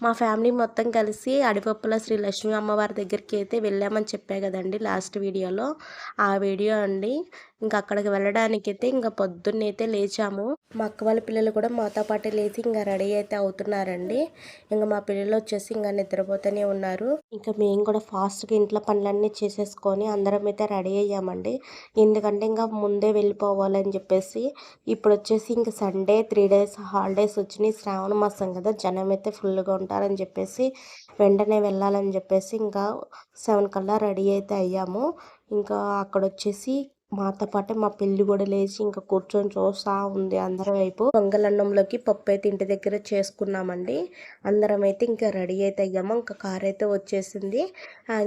మా ఫ్యామిలీ మొత్తం కలిసి అడిపప్పుల శ్రీ లక్ష్మీ అమ్మవారి దగ్గరికి అయితే వెళ్ళామని చెప్పా కదండి లాస్ట్ వీడియోలో. ఆ వీడియో అండి ఇంకా అక్కడికి వెళ్ళడానికి అయితే ఇంకా పొద్దున్నైతే అయితే లేచాము. మా అక్క వాళ్ళ పిల్లలు కూడా మాతో పాటే లేచి ఇంకా రెడీ అయితే అవుతున్నారండి. ఇంకా మా పిల్లలు వచ్చేసి ఇంకా నిద్రపోతూనే ఉన్నారు. ఇంకా మేము కూడా ఫాస్ట్గా ఇంట్లో పనులన్నీ చేసేసుకొని అందరం అయితే రెడీ అయ్యామండి. ఎందుకంటే ఇంకా ముందే వెళ్ళిపోవాలని చెప్పేసి ఇప్పుడు వచ్చేసి ఇంకా సండే త్రీ డేస్ హాలిడేస్ వచ్చినాయి. శ్రావణ మాసం కదా జనం అయితే ఫుల్గా ఉంటారని చెప్పేసి వెంటనే వెళ్ళాలని చెప్పేసి ఇంకా సెవెన్ కల్లా రెడీ అయితే అయ్యాము. ఇంకా అక్కడ వచ్చేసి మాతో పాటే మా పెళ్ళి కూడా లేచి ఇంకా కూర్చొని చూస్తా ఉంది అందరం వైపు. పొంగలన్నంలోకి పప్పు అయితే ఇంటి దగ్గర చేసుకున్నామండి. అందరం అయితే ఇంకా రెడీ అయితే అయ్యాము. ఇంకా కార్ అయితే వచ్చేసింది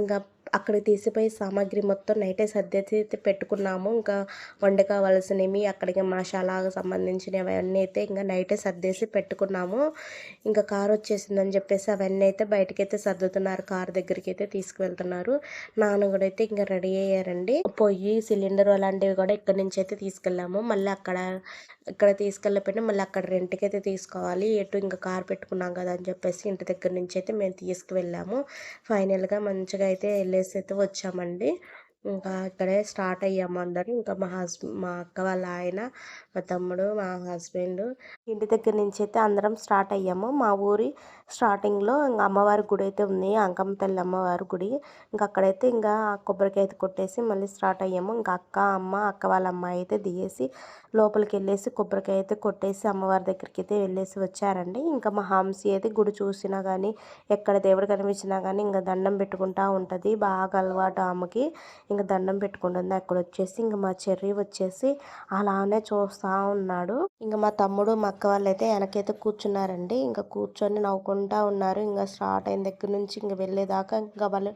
ఇంకా అక్కడ తీసిపోయి సామాగ్రి మొత్తం నైటే సర్దేసి అయితే పెట్టుకున్నాము. ఇంకా వంట కావాల్సినవి అక్కడికి మసాలాకు సంబంధించినవి అవన్నీ అయితే ఇంకా నైటే సర్దేసి పెట్టుకున్నాము. ఇంకా కార్ వచ్చేసిందని చెప్పేసి అవన్నీ అయితే బయటకైతే సర్దుతున్నారు. కార్ దగ్గరికి అయితే తీసుకువెళ్తున్నారు. నాన్న కూడా అయితే ఇంకా రెడీ అయ్యారండి. పొయ్యి సిలిండర్ అలాంటివి కూడా ఇక్కడ నుంచి అయితే తీసుకెళ్ళాము. మళ్ళీ అక్కడ ఇక్కడ తీసుకెళ్ళపోయినా మళ్ళీ అక్కడ రెంట్కి అయితే తీసుకోవాలి. ఎటు ఇంకా కార్ పెట్టుకున్నాం కదా అని చెప్పేసి ఇంటి దగ్గర నుంచి అయితే మేము తీసుకువెళ్ళాము. ఫైనల్గా మంచిగా అయితే వెళ్ళేసి అయితే వచ్చామండి. ఇంకా ఇక్కడే స్టార్ట్ అయ్యాము అందరూ. ఇంకా మా హస్బెండ్ మా అక్క వాళ్ళ ఆయన మా తమ్ముడు మా హస్బెండ్ ఇంటి దగ్గర నుంచి అయితే అందరం స్టార్ట్ అయ్యాము. మా ఊరి స్టార్టింగ్లో ఇంకా అమ్మవారి గుడి అయితే ఉంది. అంకమ్మ తల్లి అమ్మవారి గుడి. ఇంకా అక్కడైతే ఇంకా కొబ్బరికాయ అయితే కొట్టేసి మళ్ళీ స్టార్ట్ అయ్యాము. ఇంకా అక్క అమ్మ అక్క వాళ్ళ అమ్మాయి అయితే దిగేసి లోపలికి వెళ్ళేసి కొబ్బరికాయ అయితే కొట్టేసి అమ్మవారి దగ్గరికి అయితే వెళ్ళేసి వచ్చారండి. ఇంకా మా హంసి అయితే గుడి చూసినా కానీ ఎక్కడ దేవుడు కనిపించినా కానీ ఇంకా దండం పెట్టుకుంటా ఉంటుంది. బాగా అలవాటు ఆమెకి. ఇంకా దండం పెట్టుకుంటుంది అక్కడ వచ్చేసి ఇంకా మా చెర్రీ వచ్చేసి అలానే చూస్తూ ఉన్నాడు. ఇంకా మా తమ్ముడు మా అక్క వాళ్ళు అయితే వెనకైతే కూర్చున్నారండి. ఇంకా కూర్చొని నవ్వుకుంటా ఉన్నారు. ఇంకా స్టార్ట్ అయిన దగ్గర నుంచి ఇంకా వెళ్ళేదాకా ఇంకా వాళ్ళు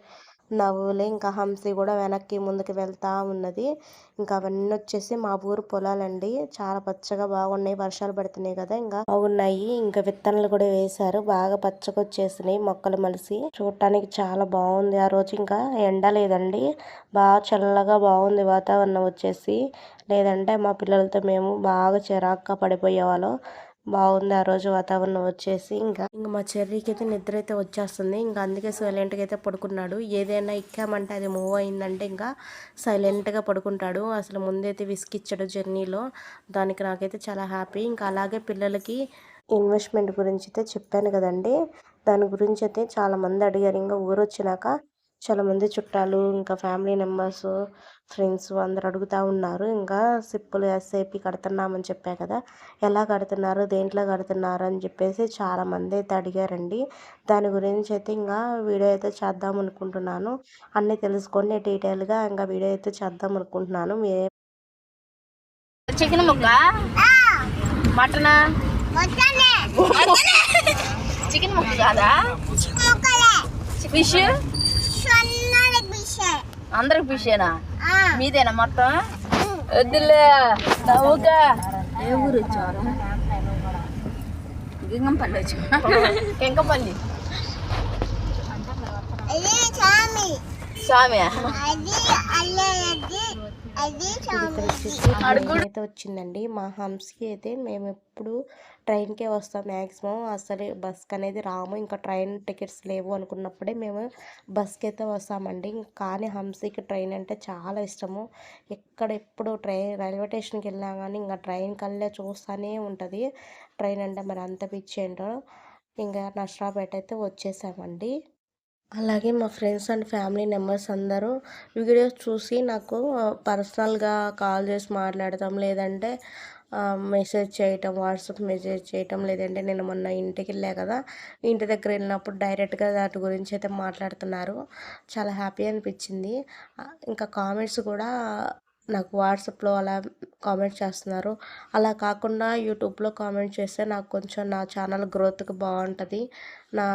నవ్వులే ఇంకా హంసి కూడా వెనక్కి ముందుకు వెళ్తూ ఉన్నది. ఇంకా అవన్నీ వచ్చేసి మా ఊరు పొలాలండి. చాలా పచ్చగా బాగున్నాయి వర్షాలు పడుతున్నాయి కదా ఇంకా బాగున్నాయి. ఇంకా విత్తనాలు కూడా వేశారు. బాగా పచ్చగా వచ్చేసినాయి మొక్కలు మలిసి. చూడటానికి చాలా బాగుంది. ఆ రోజు ఇంకా ఎండ లేదండి. బాగా చల్లగా బాగుంది వాతావరణం వచ్చేసి. లేదంటే మా పిల్లలతో మేము బాగా చిరాగ్గా పడిపోయేవాళ్ళం. బాగుంది ఆ రోజు వాతావరణం వచ్చేసి. ఇంకా ఇంకా మా చెర్రీకి అయితే నిద్ర అయితే వచ్చేస్తుంది. ఇంకా అందుకే సైలెంట్గా అయితే పడుకున్నాడు. ఏదైనా ఎక్కామంటే అది మూవ్ అయిందంటే ఇంకా సైలెంట్గా పడుకుంటాడు. అసలు ముందైతే విసికిచ్చాడు జర్నీలో. దానికి నాకైతే చాలా హ్యాపీ. ఇంకా అలాగే పిల్లలకి ఇన్వెస్ట్మెంట్ గురించి అయితే చెప్పాను కదండి. దాని గురించి అయితే చాలామంది అడిగారు. ఇంకా ఊరు వచ్చినాక చాలామంది చుట్టాలు ఇంకా ఫ్యామిలీ మెంబర్స్ ఫ్రెండ్స్ అందరు అడుగుతూ ఉన్నారు. ఇంకా సిప్పులు ఎస్ఐపి కడుతున్నామని చెప్పా కదా ఎలా కడుతున్నారు దేంట్లో కడుతున్నారు అని చెప్పేసి చాలామంది అయితే అడిగారండి. దాని గురించి అయితే ఇంకా వీడియో అయితే చేద్దాం అనుకుంటున్నాను. అన్నీ తెలుసుకొని డీటెయిల్గా ఇంకా వీడియో అయితే చేద్దాం అనుకుంటున్నాను. మీరే చికెన్ ముక్క? మటన్? చికెన్ ముక్క కాదా? ఫిష్? అందరికి ఫిషేనా మీదేనా మొత్తం? వద్దులే నవ్వుగా ఏ ఊరు వచ్చారు? గింగంపల్లి వచ్చా కెంకపల్లి స్వామి. ట్రైన్ అయితే వచ్చిందండి. మా హంస్కి అయితే మేము ఎప్పుడు ట్రైన్కే వస్తాం మ్యాక్సిమం అసలు బస్కి అనేది రాము. ఇంకా ట్రైన్ టికెట్స్ లేవు అనుకున్నప్పుడే మేము బస్కి అయితే వస్తామండి. కానీ హంసీకి ట్రైన్ అంటే చాలా ఇష్టము. ఎక్కడ ఎప్పుడు ట్రైన్ రైల్వే స్టేషన్కి వెళ్ళా కానీ ఇంకా ట్రైన్ కల్లే చూస్తూనే ఉంటుంది. ట్రైన్ అంటే మరి అంత పిచ్చి ఏంటో. ఇంకా నష్టాపేట అయితే వచ్చేసామండి. అలాగే మా ఫ్రెండ్స్ అండ్ ఫ్యామిలీ మెంబర్స్ అందరూ వీడియోస్ చూసి నాకు పర్సనల్గా కాల్ చేసి మాట్లాడతాం లేదంటే మెసేజ్ చేయటం వాట్సాప్ మెసేజ్ చేయటం లేదంటే నేను మొన్న ఇంటికి వెళ్ళా కదా ఇంటి దగ్గర వెళ్ళినప్పుడు డైరెక్ట్గా దాటి గురించి అయితే మాట్లాడుతున్నారు. చాలా హ్యాపీ అనిపించింది. ఇంకా కామెంట్స్ కూడా నాకు వాట్సాప్లో అలా కామెంట్ చేస్తున్నారు. అలా కాకుండా యూట్యూబ్లో కామెంట్ చేస్తే నాకు కొంచెం నా ఛానల్ గ్రోత్కి బాగుంటుంది. నా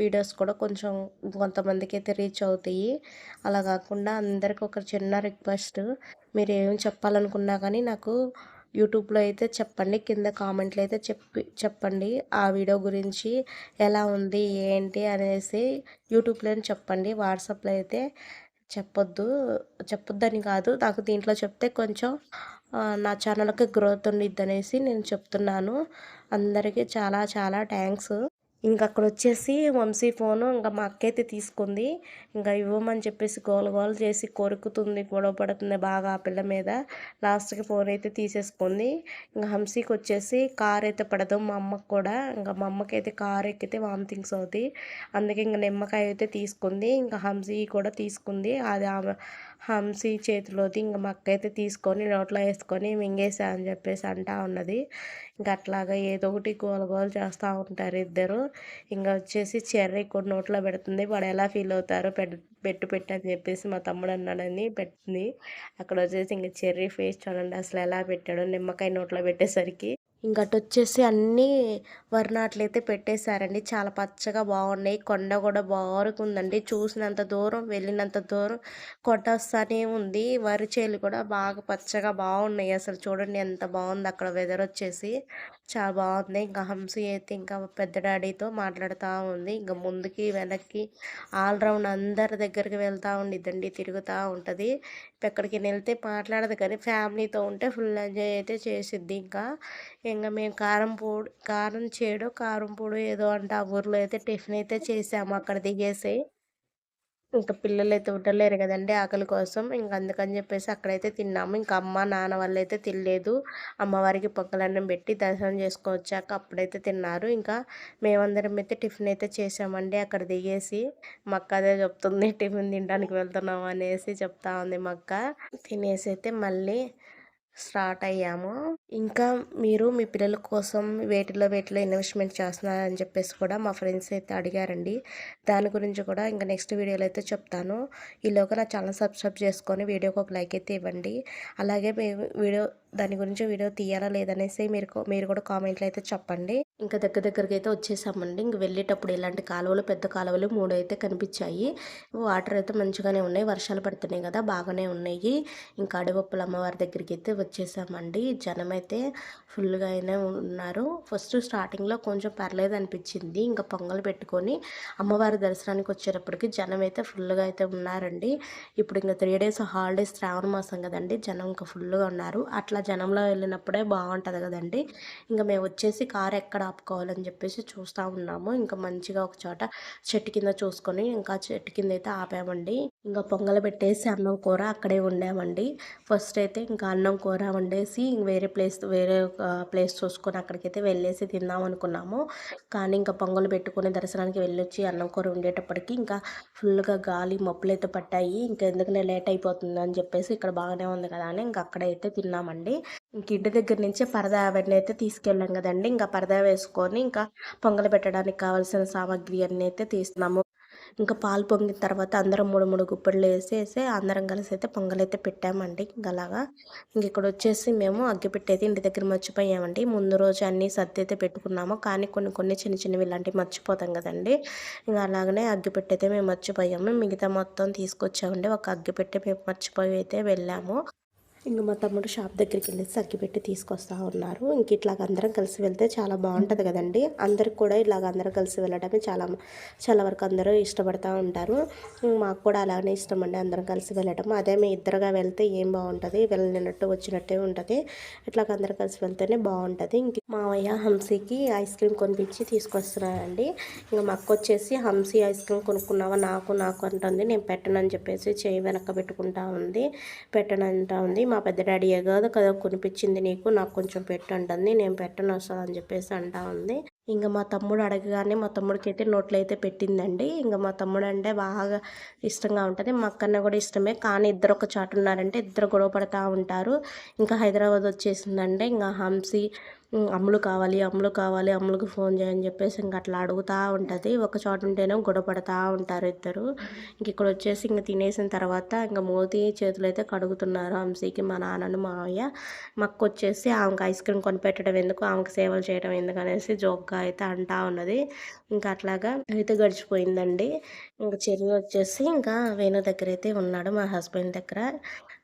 వీడియోస్ కూడా కొంచెం కొంతమందికి అయితే రీచ్ అవుతాయి. అలా కాకుండా అందరికీ ఒక చిన్న రిక్వెస్ట్. మీరు ఏం చెప్పాలనుకున్నా కానీ నాకు యూట్యూబ్లో అయితే చెప్పండి. కింద కామెంట్లు అయితే చెప్పి చెప్పండి. ఆ వీడియో గురించి ఎలా ఉంది ఏంటి అనేసి యూట్యూబ్లో చెప్పండి. వాట్సాప్లో అయితే చెప్పొద్దు చెప్పొద్దని కాదు. నాకు దీంట్లో చెప్తే కొంచెం నా ఛానల్కి గ్రోత్ ఉండిద్ది అనేసి నేను చెప్తున్నాను. అందరికీ చాలా చాలా థ్యాంక్స్. ఇంకా అక్కడ వచ్చేసి వంశీ ఫోను ఇంకా మా అక్క అయితే తీసుకుంది. ఇంకా ఇవ్వమని చెప్పేసి గోల గోల చేసి కొరుకుతుంది గొడవ పడుతుంది బాగా ఆ పిల్ల మీద. లాస్ట్కి ఫోన్ అయితే తీసేసుకుంది. ఇంకా హంసీకి వచ్చేసి కార్ అయితే పడదు మా అమ్మకి కూడా. ఇంకా మా అమ్మకి అయితే కార్ ఎక్కితే వామిటింగ్స్ అవుతాయి. అందుకే ఇంకా నిమ్మకాయ అయితే తీసుకుంది. ఇంకా హంసీ కూడా తీసుకుంది. అది ఆమె హంసీ చేతిలోది ఇంక మక్క అయితే తీసుకొని నోట్లో వేసుకొని మింగేసా అని చెప్పేసి అంటా ఉన్నది. ఇంకా అట్లాగా ఏదో ఒకటి గోల గోల చేస్తూ ఉంటారు ఇద్దరు. ఇంకా వచ్చేసి చెర్రీ కూడా నోట్లో పెడుతుంది. వాడు ఎలా ఫీల్ అవుతారో పెట్టు పెట్టు పెట్టు అని చెప్పేసి మా తమ్ముడు అన్నాడని పెట్టింది. అక్కడ వచ్చేసి ఇంకా చెర్రీ ఫేస్ చూడండి అసలు ఎలా పెట్టాడో. నిమ్మకాయ నోట్లో పెట్టేసరికి ఇంకా వచ్చేసి అన్నీ వరి అయితే పెట్టేశారండి. చాలా పచ్చగా బాగున్నాయి. కొండ కూడా బారుకుందండి. చూసినంత దూరం వెళ్ళినంత దూరం కొండ వస్తానే ఉంది. వరి చేలు కూడా బాగా పచ్చగా బాగున్నాయి అసలు. చూడండి ఎంత బాగుంది అక్కడ వెదర్ వచ్చేసి. చాలా బాగుంది. ఇంకా హంసీ అయితే ఇంకా పెద్ద డాడీతో మాట్లాడుతూ ఉంది. ఇంకా ముందుకి వెనక్కి ఆల్రౌండ్ అందరి దగ్గరికి వెళ్తూ ఉండిద్దండి. తిరుగుతూ ఉంటుంది. ఎక్కడికి వెళ్తే మాట్లాడదు కానీ ఫ్యామిలీతో ఉంటే ఫుల్ ఎంజాయ్ అయితే చేసిద్ది. ఇంకా ఇంకా మేము కారం పొడి కారం చేడు కారం పొడి ఏదో అంటే ఆ ఊర్లో అయితే టిఫిన్ అయితే చేసాము. అక్కడ దిగేసి ఇంకా పిల్లలు అయితే ఉండలేరు కదండి ఆకలి కోసం. ఇంక అందుకని చెప్పేసి అక్కడైతే తిన్నాము. ఇంకా అమ్మ నాన్న వాళ్ళు అయితే తినలేదు. అమ్మవారికి పొక్కలన్నం పెట్టి దర్శనం చేసుకొచ్చాక అప్పుడైతే తిన్నారు. ఇంకా మేమందరం అయితే టిఫిన్ అయితే చేసామండి. అక్కడ దిగేసి మక్క అదే చెప్తుంది టిఫిన్ తినడానికి వెళ్తున్నాం అనేసి చెప్తా ఉంది మక్క తినేసి అయితే మళ్ళీ స్టార్ట్ అయ్యాము. ఇంకా మీరు మీ పిల్లల కోసం వేటిలో వేటిలో ఇన్వెస్ట్మెంట్ చేస్తున్నారని చెప్పేసి కూడా మా ఫ్రెండ్స్ అయితే అడిగారండి. దాని గురించి కూడా ఇంకా నెక్స్ట్ వీడియోలో అయితే చెప్తాను. ఈలోగా నా ఛానల్ సబ్స్క్రైబ్ చేసుకొని వీడియోకి ఒక లైక్ అయితే ఇవ్వండి. అలాగే మీ వీడియో దాని గురించి వీడియో తీయాలా లేదనేసి మీరు మీరు కూడా కామెంట్లు అయితే చెప్పండి. ఇంకా దగ్గర దగ్గరికి అయితే వచ్చేసామండి. ఇంక వెళ్ళేటప్పుడు ఇలాంటి కాలువలు పెద్ద కాలువలు మూడు అయితే కనిపించాయి. వాటర్ అయితే మంచిగానే ఉన్నాయి. వర్షాలు పడుతున్నాయి కదా బాగానే ఉన్నాయి. ఇంకా అడవప్పుల అమ్మవారి దగ్గరికి అయితే వచ్చేసామండి. జనం అయితే ఫుల్గా అయినా ఉన్నారు. ఫస్ట్ స్టార్టింగ్లో కొంచెం పర్లేదు అనిపించింది. ఇంకా పొంగల్ పెట్టుకొని అమ్మవారి దర్శనానికి వచ్చేటప్పటికి జనం అయితే ఫుల్గా అయితే ఉన్నారండి. ఇప్పుడు ఇంకా త్రీ డేస్ హాలిడేస్ శ్రావణ మాసం కదండి జనం ఇంకా ఫుల్గా ఉన్నారు. అట్లా జనంలో వెళ్ళినప్పుడే బాగుంటుంది కదండి. ఇంకా మేము వచ్చేసి కార్ ఎక్కడ ఆపుకోవాలని చెప్పేసి చూస్తూ ఉన్నాము. ఇంకా మంచిగా ఒక చోట చెట్టు కింద చూసుకొని ఇంకా చెట్టు కింద అయితే ఆపామండి. ఇంకా పొంగల్ పెట్టేసి అన్నం కూర అక్కడే వండామండి. ఫస్ట్ అయితే ఇంకా అన్నం కూర వండేసి వేరే ప్లేస్ వేరే ప్లేస్ చూసుకొని అక్కడికైతే వెళ్ళేసి తిందాం అనుకున్నాము. కానీ ఇంకా పొంగలు పెట్టుకుని దర్శనానికి వెళ్ళొచ్చి అన్నం కూర ఉండేటప్పటికి ఇంకా ఫుల్గా గాలి మబ్బులు అయితే పట్టాయి. ఇంకా ఎందుకంటే లేట్ అయిపోతుంది అని చెప్పేసి ఇక్కడ బాగానే ఉంది కదా అని ఇంకా అక్కడైతే తిన్నామండి. ఇంక ఇంటి దగ్గర నుంచి పరదా అవన్నీ అయితే తీసుకెళ్ళాం కదండి. ఇంకా పరదా వేసుకొని ఇంకా పొంగలు పెట్టడానికి కావాల్సిన సామాగ్రి అన్నీ అయితే తీస్తున్నాము. ఇంకా పాలు పొంగిన తర్వాత అందరం మూడు మూడు గుప్పళ్ళు వేసేసి అందరం కలిసి అయితే పొంగల్ అయితే పెట్టామండి. ఇంకా అలాగా. ఇంక ఇక్కడ వచ్చేసి మేము అగ్గిపెట్టి అయితే ఇంటి దగ్గర మర్చిపోయామండి. ముందు రోజు అన్నీ సర్ది అయితే పెట్టుకున్నాము. కానీ కొన్ని కొన్ని చిన్న చిన్నవి ఇలాంటివి మర్చిపోతాం కదండి. ఇంకా అలాగనే అగ్గిపెట్టి అయితే మేము మర్చిపోయాము. మిగతా మొత్తం తీసుకొచ్చామండి. ఒక అగ్గిపెట్టి మేము మర్చిపోయి అయితే వెళ్ళాము. ఇంక మా తమ్ముడు షాప్ దగ్గరికి వెళ్ళేసి సగ్గి పెట్టి తీసుకొస్తా ఉన్నారు. ఇంక ఇట్లాగ అందరం కలిసి వెళ్తే చాలా బాగుంటుంది కదండి. అందరికి కూడా ఇలాగ అందరం కలిసి వెళ్ళడమే చాలా చాలా వరకు అందరూ ఇష్టపడుతూ ఉంటారు. మాకు కూడా అలానే ఇష్టం అండి అందరం కలిసి వెళ్ళడం. అదే మీ ఇద్దరుగా వెళ్తే ఏం బాగుంటుంది? వెళ్ళినట్టు వచ్చినట్టే ఉంటుంది. ఇట్లాగ అందరం కలిసి వెళ్తేనే బాగుంటుంది. ఇంక మావయ్య హంసీకి ఐస్ క్రీమ్ కొనిపించి తీసుకొస్తున్నానండి ఇంకా మా అక్క వచ్చేసి హంసీ ఐస్ క్రీమ్ కొనుక్కున్నావా? నాకు నాకు అంటుంది. నేను పెట్టనని చెప్పేసి చేయి వెనక పెట్టుకుంటా ఉంది. పెట్టనంటా ఉంది. మా పెద్ద డాడీ కాదు కదా కొనిపించింది నీకు నాకు కొంచెం పెట్టంటుంది నేను పెట్టను అసలు అని చెప్పేసి అంటా ఉంది. ఇంకా మా తమ్ముడు అడగగానే మా తమ్ముడికి అయితే నోట్లో అయితే పెట్టిందండి. ఇంకా మా తమ్ముడు అంటే బాగా ఇష్టంగా ఉంటుంది. మా అక్కన్న కూడా ఇష్టమే కానీ ఇద్దరు ఒక చాటు ఉన్నారంటే ఇద్దరు గొడవ పడతా ఉంటారు. ఇంకా హైదరాబాద్ వచ్చేసిందంటే ఇంకా హంసీ అమ్ములు కావాలి అమ్ములు కావాలి అమ్ములకు ఫోన్ చేయని చెప్పేసి ఇంక అట్లా అడుగుతూ ఉంటుంది. ఒక చోట ఉంటేనే గొడవపడతా ఉంటారు ఇద్దరు. ఇంక ఇక్కడ వచ్చేసి ఇంక తినేసిన తర్వాత ఇంకా మోతి చేతులు అయితే కడుగుతున్నారు హంసీకి మా నాన్నను మా అయ్య. మాకు వచ్చేసి ఆమెకు ఐస్ క్రీమ్ కొనిపెట్టడం ఎందుకు ఆమెకు సేవలు చేయడం ఎందుకు అనేసి జోక్గా అయితే అంటా ఉన్నది. ఇంకా అట్లాగా అయితే గడిచిపోయిందండి. ఇంకా చెరువు వచ్చేసి ఇంకా వేణు దగ్గర అయితే ఉన్నాడు మా హస్బెండ్ దగ్గర.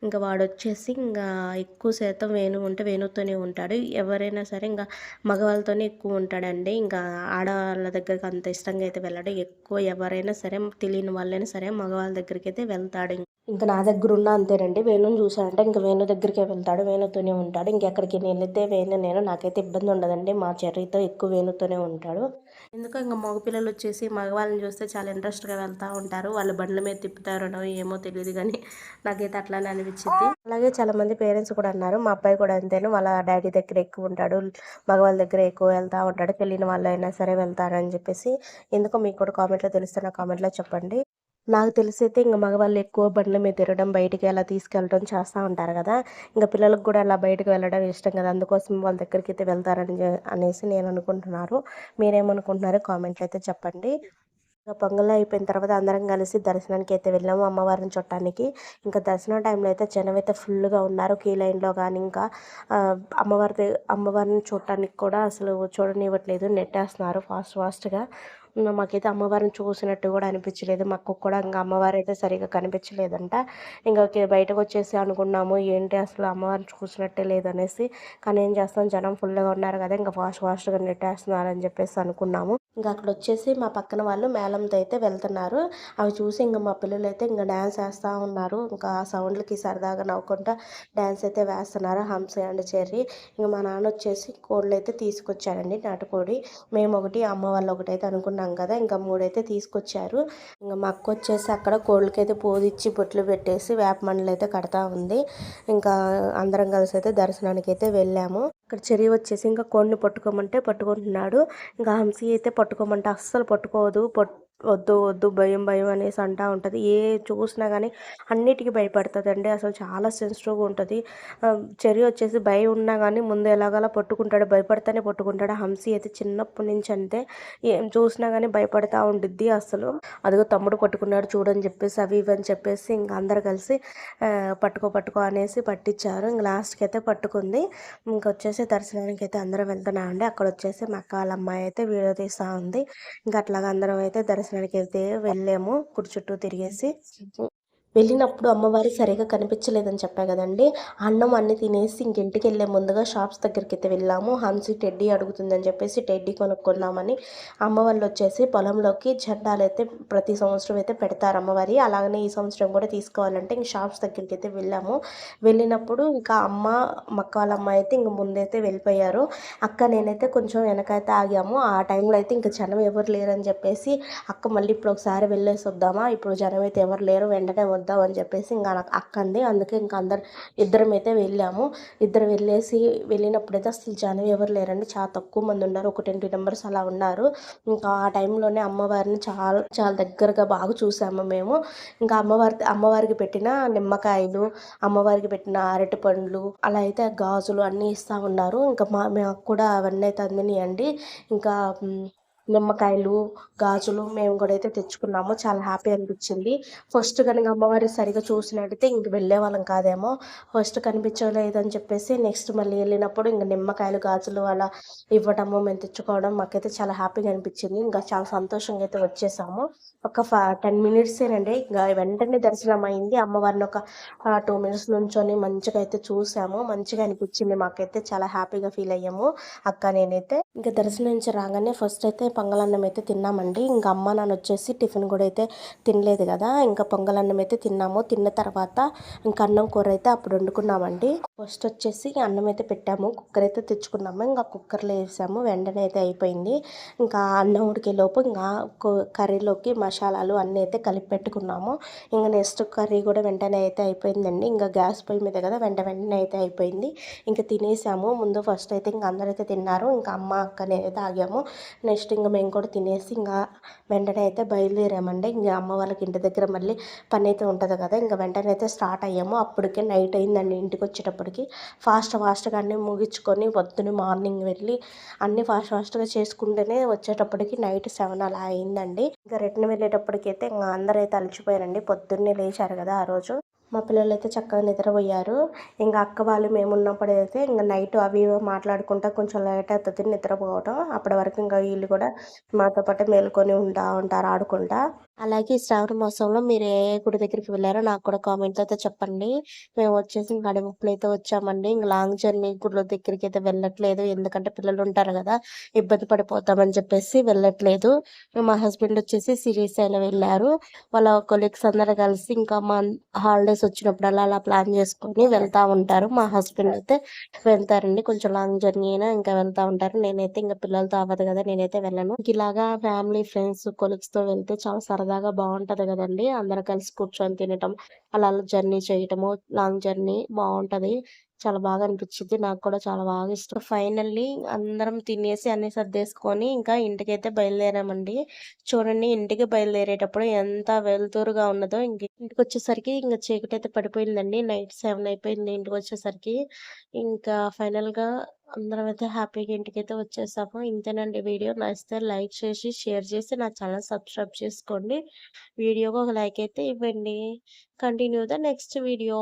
ఇంకా వాడు వచ్చేసి ఇంకా ఎక్కువ శాతం వేణు ఉంటే వేణుతోనే ఉంటాడు. ఎవరైనా సరే ఇంకా మగవాళ్ళతోనే ఎక్కువ ఉంటాడండి. ఇంకా ఆడవాళ్ళ దగ్గరికి అంత ఇష్టంగా అయితే వెళ్ళాడు. ఎక్కువ ఎవరైనా సరే తెలియని వాళ్ళైనా సరే మగవాళ్ళ దగ్గరికి అయితే వెళ్తాడు. ఇంకా నా దగ్గర ఉన్న అంతేనండి. వేణుని చూసానంటే ఇంకా వేణు దగ్గరికే వెళ్తాడు. వేణుతోనే ఉంటాడు. ఇంకెక్కడికి వెళితే వేణు నేను నాకైతే ఇబ్బంది ఉండదండి. మా చెర్రీతో ఎక్కువ వేణుతోనే ఉంటాడు. ఎందుకో ఇంకా మగపిల్లలు వచ్చేసి మగవాళ్ళని చూస్తే చాలా ఇంట్రెస్ట్గా వెళ్తూ ఉంటారు. వాళ్ళు బండ్ల మీద తిప్పుతారనో ఏమో తెలియదు కానీ నాకైతే అట్లానే అనిపించింది. అలాగే చాలా మంది పేరెంట్స్ కూడా అన్నారు. మా అబ్బాయి కూడా అంతేను. వాళ్ళ డాడీ దగ్గర ఎక్కువ ఉంటాడు. మగవాళ్ళ దగ్గర ఎక్కువ వెళ్తూ ఉంటాడు. పెళ్ళిన వాళ్ళు అయినా సరే వెళ్తారని చెప్పేసి ఎందుకో మీకు కూడా కామెంట్లో తెలుస్తున్న కామెంట్లో చెప్పండి. నాకు తెలిసైతే ఇంక మగవాళ్ళు ఎక్కువ బండ్ల మీద తిరగడం బయటికి అలా తీసుకెళ్ళడం చేస్తూ ఉంటారు కదా. ఇంకా పిల్లలకు కూడా అలా బయటకు వెళ్ళడం ఇష్టం కదా. అందుకోసం వాళ్ళ దగ్గరికి అయితే వెళ్తారని అనేసి నేను అనుకుంటున్నారు. మీరేమనుకుంటున్నారో కామెంట్లు అయితే చెప్పండి. ఇంకా పొంగల్ అయిపోయిన తర్వాత అందరం కలిసి దర్శనానికి అయితే వెళ్ళాము అమ్మవారిని చూడటానికి. ఇంకా దర్శనం టైంలో అయితే జనం అయితే ఫుల్గా ఉన్నారు. కీ లైన్లో కానీ ఇంకా అమ్మవారి అమ్మవారిని చూడటానికి కూడా అసలు చూడనివ్వట్లేదు. నెట్టేస్తున్నారు ఫాస్ట్ ఫాస్ట్గా. మాకైతే అమ్మవారిని చూసినట్టు కూడా అనిపించలేదు. మాకు కూడా ఇంకా అమ్మవారు అయితే సరిగా కనిపించలేదంట. ఇంకా బయటకు వచ్చేసి అనుకున్నాము ఏంటి అసలు అమ్మవారిని చూసినట్టే లేదనేసి. కానీ ఏం చేస్తాం జనం ఫుల్గా ఉన్నారు కదా ఇంకా ఫాస్ట్ ఫాస్ట్గా నెట్టేస్తున్నారు అని చెప్పేసి అనుకున్నాము. ఇంకా అక్కడ వచ్చేసి మా పక్కన వాళ్ళు మేళంతో అయితే వెళ్తున్నారు. అవి చూసి ఇంకా మా పిల్లలు అయితే ఇంకా డ్యాన్స్ వేస్తూ ఉన్నారు. ఇంకా ఆ సౌండ్లకి సరదాగా నవ్వుకుంటా డ్యాన్స్ అయితే వేస్తున్నారు. హంస అండ్ చెర్రీ. ఇంకా మా నాన్న వచ్చేసి కోళ్ళు అయితే తీసుకొచ్చారండి నాటుకోడి. మేము ఒకటి అమ్మ వాళ్ళు ఒకటి అయితే అనుకున్నాం కదా ఇంకా మూడైతే తీసుకొచ్చారు. ఇంకా మా అక్క వచ్చేసి అక్కడ కోళ్ళకి అయితే పోదిచ్చి బొట్లు పెట్టేసి వేప మండలు అయితే కడతా ఉంది. ఇంకా అందరం కలిసి అయితే దర్శనానికి అయితే వెళ్ళాము. ఇక్కడ చెరి వచ్చేసి ఇంకా కోడిని పట్టుకోమంటే పట్టుకుంటున్నాడు. ఇంకా హంసీ అయితే పట్టుకోమంటే అస్సలు పట్టుకోదు పట్ వద్దు వద్దు భయం భయం అనేసి అంటూ ఉంటుంది. ఏ చూసినా కానీ అన్నిటికీ భయపడుతుంది అండి అసలు చాలా సెన్సిటివ్గా ఉంటుంది. చెరి వచ్చేసి భయం ఉన్నా కానీ ముందు ఎలాగలా పట్టుకుంటాడు భయపడితేనే పట్టుకుంటాడు. హంసి అయితే చిన్నప్పటి నుంచి అంతే. ఏం చూసినా కానీ భయపడతా ఉండిద్ది అసలు. అదిగో తమ్ముడు పట్టుకున్నాడు చూడని చెప్పేసి అవి ఇవి అని చెప్పేసి ఇంకా అందరు కలిసి పట్టుకో పట్టుకో అనేసి పట్టించారు ఇంక లాస్ట్కి అయితే పట్టుకుంది. ఇంకొచ్చేసి దర్శనానికి అయితే అందరం వెళ్తున్నామండి. అక్కడ వచ్చేసి మా అక్క వాళ్ళ అమ్మాయి అయితే వీడియో తీస్తూ ఉంది. ఇంకా అట్లాగా అందరం అయితే దర్శనం దర్శనానికి అయితే వెళ్ళాము. గుడి చుట్టూ తిరిగేసి వెళ్ళినప్పుడు అమ్మవారి సరిగా కనిపించలేదని చెప్పా కదండి. అన్నం అన్ని తినేసి ఇంకింటికి వెళ్ళే ముందుగా షాప్స్ దగ్గరికి అయితే వెళ్ళాము. హంసి టెడ్డీ అడుగుతుందని చెప్పేసి టెడ్డీ కొనుక్కుందామని అమ్మ వాళ్ళు వచ్చేసి పొలంలోకి జెండాలు అయితే ప్రతి సంవత్సరం అయితే పెడతారు అమ్మవారి. అలాగనే ఈ సంవత్సరం కూడా తీసుకోవాలంటే ఇంక షాప్స్ దగ్గరికి అయితే వెళ్ళాము. వెళ్ళినప్పుడు ఇంకా అమ్మ మక్క వాళ్ళ అమ్మ అయితే ఇంక ముందైతే వెళ్ళిపోయారు. అక్క నేనైతే కొంచెం వెనకైతే ఆగాము. ఆ టైంలో అయితే ఇంకా జనం ఎవరు లేరని చెప్పేసి అక్క మళ్ళీ ఇప్పుడు ఒకసారి వెళ్ళేసి వద్దామా ఇప్పుడు జనం అయితే ఎవరు లేరు. వెంటనే వద్దు అని చెప్పేసి ఇంకా నాకు అక్కంది. అందుకే ఇంకా అందరు ఇద్దరం అయితే వెళ్ళాము. ఇద్దరు వెళ్ళేసి వెళ్ళినప్పుడైతే అసలు జనం ఎవరు లేరండి. చాలా తక్కువ మంది ఉన్నారు. ఒక ట్వంటీ మెంబర్స్ అలా ఉన్నారు. ఇంకా ఆ టైంలోనే అమ్మవారిని చాలా చాలా దగ్గరగా బాగా చూసాము మేము. ఇంకా అమ్మవారి అమ్మవారికి పెట్టిన నిమ్మకాయలు అమ్మవారికి పెట్టిన అరటి పండ్లు అలా అయితే గాజులు అన్నీ ఇస్తూ ఉన్నారు. ఇంకా మా మాకు కూడా అవన్నీ అయితే అందినాయండి. ఇంకా నిమ్మకాయలు గాజులు మేము కూడా అయితే తెచ్చుకున్నాము. చాలా హ్యాపీ అనిపించింది. ఫస్ట్ కనుక అమ్మవారి సరిగా చూసినట్టయితే ఇంక వెళ్ళే వాళ్ళం కాదేమో. ఫస్ట్ కనిపించలేదని చెప్పేసి నెక్స్ట్ మళ్ళీ వెళ్ళినప్పుడు ఇంకా నిమ్మకాయలు గాజులు అలా ఇవ్వడము మేము తెచ్చుకోవడం మాకైతే చాలా హ్యాపీగా అనిపించింది. ఇంకా చాలా సంతోషంగా అయితే వచ్చేసాము. ఒక ఫ టెన్ మినిట్సేనండి ఇంకా వెంటనే దర్శనం అయింది. అమ్మవారిని ఒక టూ మినిట్స్ నుంచొని మంచిగా అయితే చూసాము. మంచిగా అనిపించింది మాకైతే. చాలా హ్యాపీగా ఫీల్ అయ్యాము. అక్క నేనైతే. ఇంకా దర్శనం నుంచి రాగానే ఫస్ట్ అయితే పొంగలన్నం అయితే తిన్నామండి. ఇంకా అమ్మ నాన్న వచ్చేసి టిఫిన్ కూడా అయితే తినలేదు కదా ఇంకా పొంగలన్నం అయితే తిన్నాము. తిన్న తర్వాత ఇంకా అన్నం కూర అయితే అప్పుడు వండుకున్నామండి. ఫస్ట్ వచ్చేసి అన్నం అయితే పెట్టాము. కుక్కర్ అయితే తెచ్చుకున్నాము. ఇంకా కుక్కర్లో వేసాము వెంటనే అయితే అయిపోయింది. ఇంకా అన్నం ఉడికే లోపు ఇంకా కర్రీలోకి మసాలాలు అన్నీ అయితే కలిపి పెట్టుకున్నాము. ఇంకా నెక్స్ట్ కర్రీ కూడా వెంటనే అయితే అయిపోయిందండి. ఇంకా గ్యాస్ పొయ్యి మీద కదా వెంట వెంటనే అయితే అయిపోయింది. ఇంకా తినేసాము. ముందు ఫస్ట్ అయితే ఇంకా అందరైతే తిన్నారు. ఇంకా అమ్మ అక్క నేనైతే ఆగాము. నెక్స్ట్ ఇంకా ఇంకా మేము కూడా తినేసి ఇంకా వెంటనే అయితే బయలుదేరామండి. ఇంకా అమ్మ వాళ్ళకి ఇంటి దగ్గర మళ్ళీ పని అయితే ఉంటుంది కదా ఇంకా వెంటనే అయితే స్టార్ట్ అయ్యాము. అప్పటికే నైట్ అయిందండి ఇంటికి వచ్చేటప్పటికి. ఫాస్ట్ ఫాస్ట్గా అన్నీ ముగించుకొని పొద్దున్న మార్నింగ్ వెళ్ళి అన్నీ ఫాస్ట్ ఫాస్ట్గా చేసుకుంటేనే వచ్చేటప్పటికి నైట్ సెవెన్ అలా అయిందండి. ఇంకా రిటర్న్ వెళ్ళేటప్పటికైతే ఇంకా అందరూ అయితే అలసిపోయారండి. పొద్దున్నే లేచారు కదా ఆ రోజు. మా పిల్లలు అయితే చక్కగా నిద్రపోయారు. ఇంకా అక్క వాళ్ళు మేము ఉన్నప్పుడు అయితే ఇంకా నైట్ అవి మాట్లాడుకుంటా కొంచెం లేట్ అవుతుంది నిద్రపోవడం అప్పటి వరకు ఇంకా వీళ్ళు కూడా మాతో పాటు మేలుకొని ఉంటా ఉంటారు ఆడుకుంటా. అలాగే శ్రావణ మాసంలో మీరు ఏ గుడి దగ్గరికి వెళ్ళారో నాకు కూడా కామెంట్ అయితే చెప్పండి. మేము వచ్చేసి ఇంకా అడవిప్పులు అయితే వచ్చామండి. ఇంకా లాంగ్ జర్నీ గుడి దగ్గరికి అయితే వెళ్ళట్లేదు. ఎందుకంటే పిల్లలు ఉంటారు కదా ఇబ్బంది పడిపోతామని చెప్పేసి వెళ్ళట్లేదు. మా హస్బెండ్ వచ్చేసి శ్రీశైలం వెళ్ళారు. వాళ్ళ కొలీగ్స్ అందరు కలిసి ఇంకా మా హాలిడేస్ వచ్చినప్పుడల్లా అలా ప్లాన్ చేసుకొని వెళ్తా ఉంటారు. మా హస్బెండ్ అయితే వెళ్తారండి. కొంచెం లాంగ్ జర్నీ అయినా ఇంకా వెళ్తా ఉంటారు. నేనైతే ఇంకా పిల్లలతో అవ్వదు కదా నేనైతే వెళ్ళను. ఇలాగా ఫ్యామిలీ ఫ్రెండ్స్ కొలీగ్స్తో వెళ్తే చాలా సరదాగా బాగుంటది కదండి. అందరు కలిసి కూర్చొని తినటం అలా జర్నీ చేయటము లాంగ్ జర్నీ బాగుంటది చాలా బాగా అనిపించింది నాకు కూడా చాలా బాగా ఇష్టం. ఫైనల్లీ అందరం తినేసి అన్ని సర్దేసుకొని ఇంకా ఇంటికైతే బయలుదేరామండి. చూడండి ఇంటికి బయలుదేరేటప్పుడు ఎంత వెలుతురుగా ఉన్నదో ఇంక ఇంటికి వచ్చేసరికి ఇంకా చీకటి అయితే పడిపోయిందండి. నైట్ సెవెన్ అయిపోయింది ఇంటికి వచ్చేసరికి ఇంకా ఫైనల్గా అందరం అయితే హ్యాపీగా ఇంటికైతే వచ్చేసాము. ఇంతేనండి వీడియో. నచ్చితే లైక్ చేసి షేర్ చేసి నా ఛానల్ సబ్స్క్రైబ్ చేసుకోండి. వీడియోకి ఒక లైక్ అయితే ఇవ్వండి. Continue the next video.